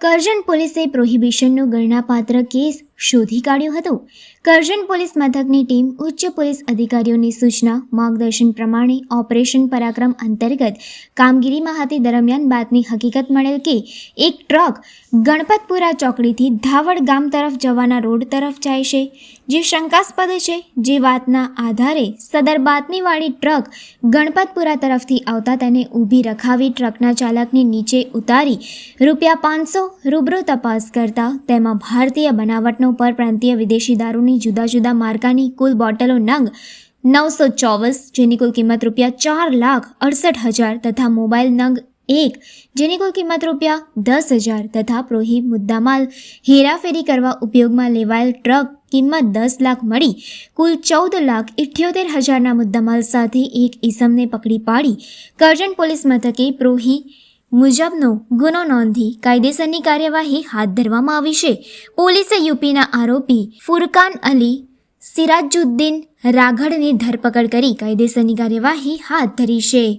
કરજણ પોલીસે પ્રોહિબિશનનો ગણનાપાત્ર કેસ શોધી કાઢ્યો હતો. કરજણ પોલીસ મથકની ટીમ ઉચ્ચ પોલીસ અધિકારીઓની સૂચના, માર્ગદર્શન પ્રમાણે ઓપરેશન પરાક્રમ અંતર્ગત કામગીરીમાં હતી. દરમિયાન બાતની હકીકત મળેલ કે, એક ટ્રક ગણપતપુરા ચોકડીથી ધાવડ ગામ તરફ જવાના રોડ તરફ જાય છે, જે શંકાસ્પદ છે. જે વાતના આધારે સદર બાતમીવાળી ટ્રક ગણપતપુરા તરફથી આવતા તેને ઊભી રખાવી ટ્રકના ચાલકને નીચે ઉતારી રૂપિયા પાંચસો રૂબરૂ તપાસ કરતા તેમાં ભારતીય બનાવટનો પરપ્રાંતીય વિદેશી દારૂની જુદા જુદા માર્કાની કુલ બોટલો નંગ નવસો ચોવીસ, જેની કુલ કિંમત રૂપિયા ચાર લાખ અડસઠ હજાર તથા મોબાઈલ નંગ એક, જેની કુલ કિંમત રૂપિયા દસ હજાર તથા પ્રોહી મુદ્દામાલ હેરાફેરી કરવા ઉપયોગમાં લેવાયેલ ટ્રક કિંમત દસ લાખ મળી, કુલ ચૌદ લાખ ઇઠ્યોતેર હજારના મુદ્દામાલ સાથે એક ઈસમને પકડી પાડી. કરજણ પોલીસ મથકે પ્રોહી મુજબનો ગુનો નોંધી કાયદેસરની કાર્યવાહી હાથ ધરવામાં આવી છે. પોલીસે યુપીના આરોપી ફુરકાન અલી, સિરાજુદ્દીન રાઘડની ધરપકડ કરી કાયદેસરની કાર્યવાહી હાથ ધરી છે.